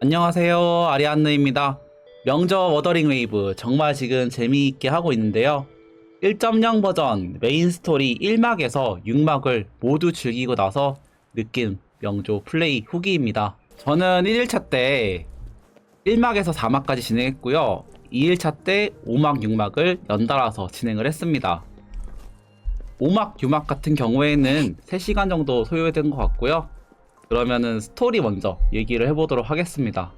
안녕하세요. 아리안느입니다. 명저 워더링 웨이브 정말 지금 재미있게 하고 있는데요. 1.0 버전 메인 스토리 1막에서 6막을 모두 즐기고 나서 느낀 명조 플레이 후기입니다. 저는 1일차 때 1막에서 4막까지 진행했고요. 2일차 때 5막 6막을 연달아서 진행을 했습니다. 5막 6막 같은 경우에는 3시간 정도 소요된 것 같고요 그러면은 스토리 먼저 얘기를 해보도록 하겠습니다.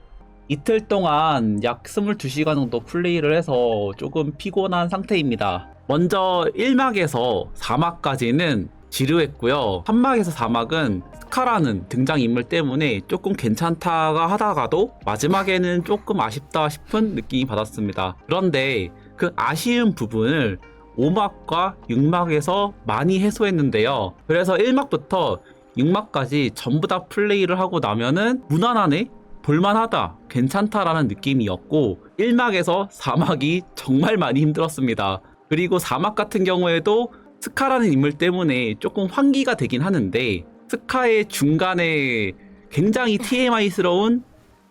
이틀 동안 약 22시간 정도 플레이를 해서 조금 피곤한 상태입니다. 먼저 1막에서 4막까지는 지루했고요. 3막에서 4막은 스카라는 등장인물 때문에 조금 괜찮다가 하다가도 마지막에는 조금 아쉽다 싶은 느낌이 받았습니다. 그런데 그 아쉬운 부분을 5막과 6막에서 많이 해소했는데요. 그래서 1막부터 6막까지 전부 다 플레이를 하고 나면은 무난하네? 볼만하다, 괜찮다라는 느낌이었고 1막에서 4막이 정말 많이 힘들었습니다. 그리고 4막 같은 경우에도 스카라는 인물 때문에 조금 환기가 되긴 하는데 스카의 중간에 굉장히 TMI스러운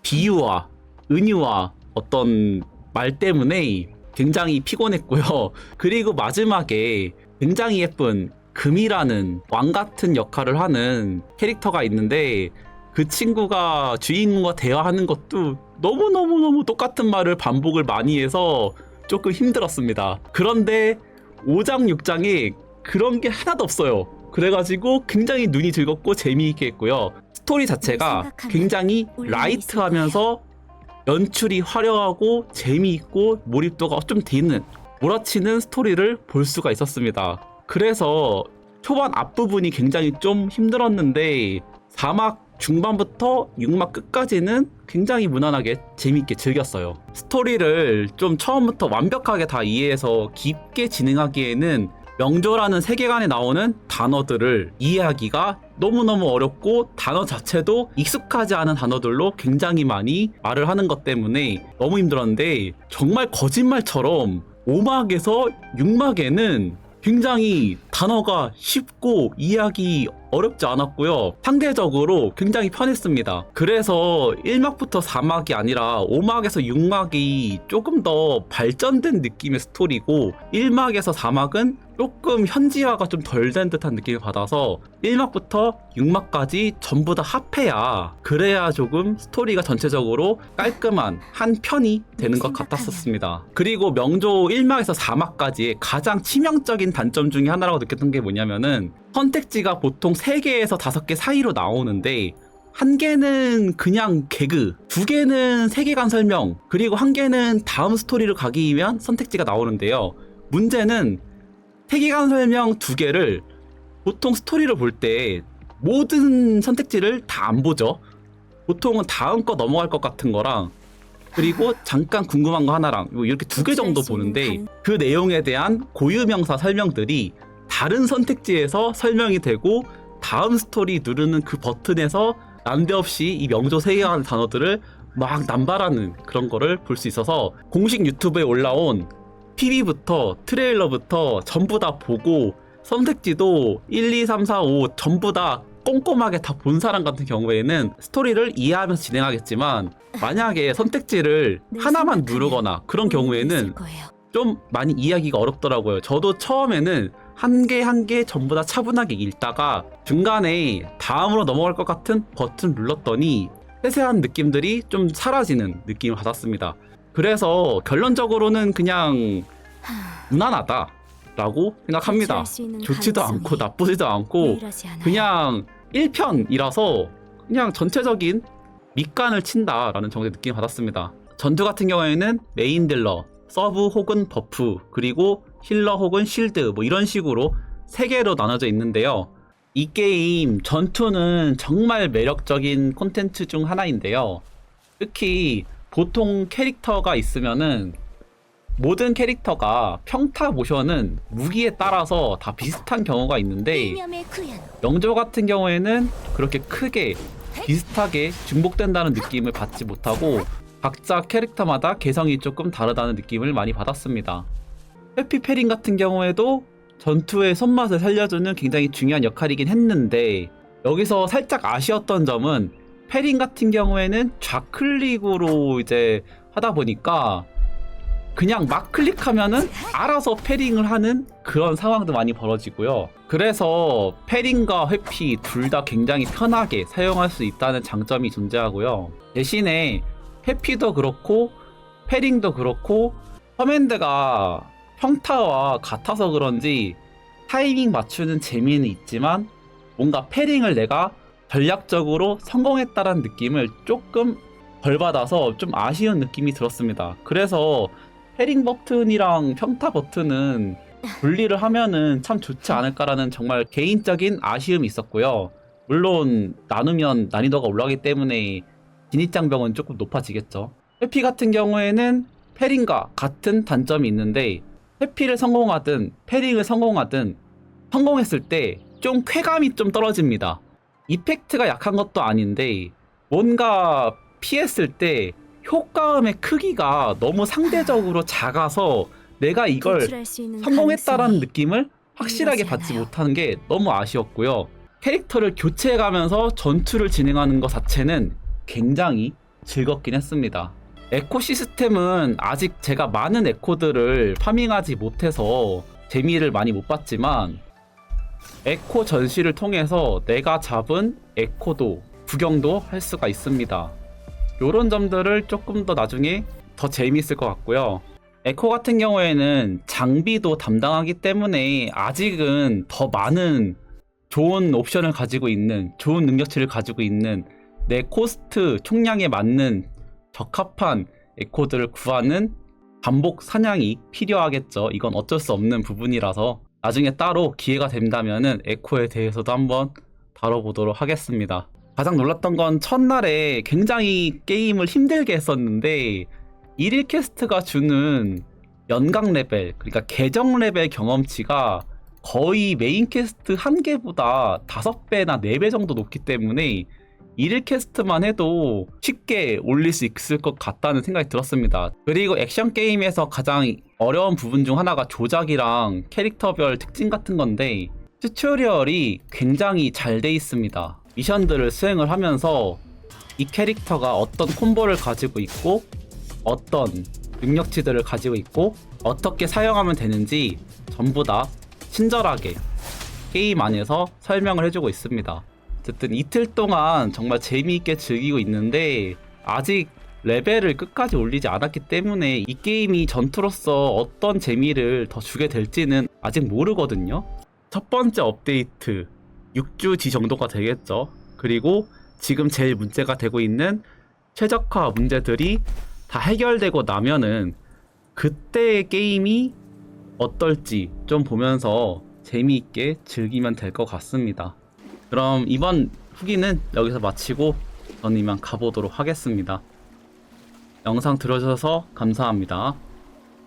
비유와 은유와 어떤 말 때문에 굉장히 피곤했고요. 그리고 마지막에 굉장히 예쁜 금이라는 왕 같은 역할을 하는 캐릭터가 있는데 그 친구가 주인공과 대화하는 것도 너무너무너무 똑같은 말을 반복을 많이 해서 조금 힘들었습니다. 그런데 5장, 6장에 그런 게 하나도 없어요. 그래가지고 굉장히 눈이 즐겁고 재미있게 했고요. 스토리 자체가 굉장히 라이트하면서 연출이 화려하고 재미있고 몰입도가 좀돼 있는 몰아치는 스토리를 볼 수가 있었습니다. 그래서 초반 앞부분이 굉장히 좀 힘들었는데 4막 중반부터 6막 끝까지는 굉장히 무난하게 재밌게 즐겼어요. 스토리를 좀 처음부터 완벽하게 다 이해해서 깊게 진행하기에는 명조라는 세계관에 나오는 단어들을 이해하기가 너무너무 어렵고 단어 자체도 익숙하지 않은 단어들로 굉장히 많이 말을 하는 것 때문에 너무 힘들었는데 정말 거짓말처럼 5막에서 6막에는 굉장히 단어가 쉽고 이해하기 어렵지 않았고요. 상대적으로 굉장히 편했습니다. 그래서 1막부터 4막이 아니라 5막에서 6막이 조금 더 발전된 느낌의 스토리고 1막에서 4막은 조금 현지화가 좀 덜 된 듯한 느낌을 받아서 1막부터 6막까지 전부 다 합해야 그래야 조금 스토리가 전체적으로 깔끔한 한 편이 되는 것 같았었습니다. 그리고 명조 1막에서 4막까지의 가장 치명적인 단점 중에 하나라고 느꼈던 게 뭐냐면은 선택지가 보통 3개에서 5개 사이로 나오는데 한 개는 그냥 개그, 두 개는 세계관 설명, 그리고 한 개는 다음 스토리를 가기 위한 선택지가 나오는데요. 문제는 세계관 설명 두 개를 보통 스토리를 볼 때 모든 선택지를 다 안 보죠. 보통은 다음 거 넘어갈 것 같은 거랑 그리고 잠깐 궁금한 거 하나랑 뭐 이렇게 두 개 정도 보는데 그 내용에 대한 고유명사 설명들이 다른 선택지에서 설명이 되고 다음 스토리 누르는 그 버튼에서 난데없이 이 명조 세계관 단어들을 막 남발하는 그런 거를 볼 수 있어서 공식 유튜브에 올라온 PV부터 트레일러부터 전부 다 보고 선택지도 1, 2, 3, 4, 5 전부 다 꼼꼼하게 다 본 사람 같은 경우에는 스토리를 이해하면서 진행하겠지만 만약에 선택지를 하나만 누르거나 그런 경우에는 좀 많이 이해하기가 어렵더라고요. 저도 처음에는 한 개 한 개 전부 다 차분하게 읽다가 중간에 다음으로 넘어갈 것 같은 버튼 눌렀더니 세세한 느낌들이 좀 사라지는 느낌을 받았습니다. 그래서 결론적으로는 그냥 무난하다라고 생각합니다. 좋지도 않고 나쁘지도 않고 그냥 1편이라서 그냥 전체적인 밑간을 친다라는 정도의 느낌을 받았습니다. 전투 같은 경우에는 메인 딜러, 서브 혹은 버프, 그리고 힐러 혹은 실드 뭐 이런 식으로 세 개로 나눠져 있는데요. 이 게임 전투는 정말 매력적인 콘텐츠 중 하나인데요. 특히 보통 캐릭터가 있으면은 모든 캐릭터가 평타 모션은 무기에 따라서 다 비슷한 경우가 있는데 명조 같은 경우에는 그렇게 크게 비슷하게 중복된다는 느낌을 받지 못하고 각자 캐릭터마다 개성이 조금 다르다는 느낌을 많이 받았습니다. 해피페린 같은 경우에도 전투의 손맛을 살려주는 굉장히 중요한 역할이긴 했는데 여기서 살짝 아쉬웠던 점은 패링 같은 경우에는 좌클릭으로 이제 하다 보니까 그냥 막 클릭하면은 알아서 패링을 하는 그런 상황도 많이 벌어지고요. 그래서 패링과 회피 둘 다 굉장히 편하게 사용할 수 있다는 장점이 존재하고요. 대신에 회피도 그렇고 패링도 그렇고 커맨드가 평타와 같아서 그런지 타이밍 맞추는 재미는 있지만 뭔가 패링을 내가 전략적으로 성공했다는 느낌을 조금 덜 받아서 좀 아쉬운 느낌이 들었습니다. 그래서 패링 버튼이랑 평타 버튼은 분리를 하면은 참 좋지 않을까라는 정말 개인적인 아쉬움이 있었고요. 물론 나누면 난이도가 올라가기 때문에 진입장벽은 조금 높아지겠죠. 회피 같은 경우에는 패링과 같은 단점이 있는데 회피를 성공하든 패링을 성공하든 성공했을 때 좀 쾌감이 좀 떨어집니다. 이펙트가 약한 것도 아닌데 뭔가 피했을 때 효과음의 크기가 너무 상대적으로 작아서 내가 이걸 도출할 수 있는 성공했다라는 가능성이 느낌을 확실하게 받지 않아요. 못하는 게 너무 아쉬웠고요. 캐릭터를 교체해가면서 전투를 진행하는 것 자체는 굉장히 즐겁긴 했습니다. 에코 시스템은 아직 제가 많은 에코들을 파밍하지 못해서 재미를 많이 못 봤지만 에코 전시를 통해서 내가 잡은 에코도 구경도 할 수가 있습니다. 요런 점들을 조금 더 나중에 더 재미있을 것 같고요. 에코 같은 경우에는 장비도 담당하기 때문에 아직은 더 많은 좋은 옵션을 가지고 있는 좋은 능력치를 가지고 있는 내 코스트 총량에 맞는 적합한 에코들을 구하는 반복 사냥이 필요하겠죠. 이건 어쩔 수 없는 부분이라서 나중에 따로 기회가 된다면은 에코에 대해서도 한번 다뤄보도록 하겠습니다. 가장 놀랐던 건 첫날에 굉장히 게임을 힘들게 했었는데 1일 캐스트가 주는 연강 레벨, 그러니까 계정 레벨 경험치가 거의 메인 캐스트 한 개보다 5배나 4배 정도 높기 때문에 1일 캐스트만 해도 쉽게 올릴 수 있을 것 같다는 생각이 들었습니다. 그리고 액션 게임에서 가장 어려운 부분 중 하나가 조작이랑 캐릭터별 특징 같은 건데 튜토리얼이 굉장히 잘 돼 있습니다. 미션들을 수행을 하면서 이 캐릭터가 어떤 콤보를 가지고 있고 어떤 능력치들을 가지고 있고 어떻게 사용하면 되는지 전부 다 친절하게 게임 안에서 설명을 해주고 있습니다. 어쨌든 이틀 동안 정말 재미있게 즐기고 있는데 아직 레벨을 끝까지 올리지 않았기 때문에 이 게임이 전투로서 어떤 재미를 더 주게 될지는 아직 모르거든요. 첫 번째 업데이트 6주 뒤 정도가 되겠죠. 그리고 지금 제일 문제가 되고 있는 최적화 문제들이 다 해결되고 나면은 그때의 게임이 어떨지 좀 보면서 재미있게 즐기면 될 것 같습니다. 그럼 이번 후기는 여기서 마치고 저는 이만 가보도록 하겠습니다. 영상 들어주셔서 감사합니다.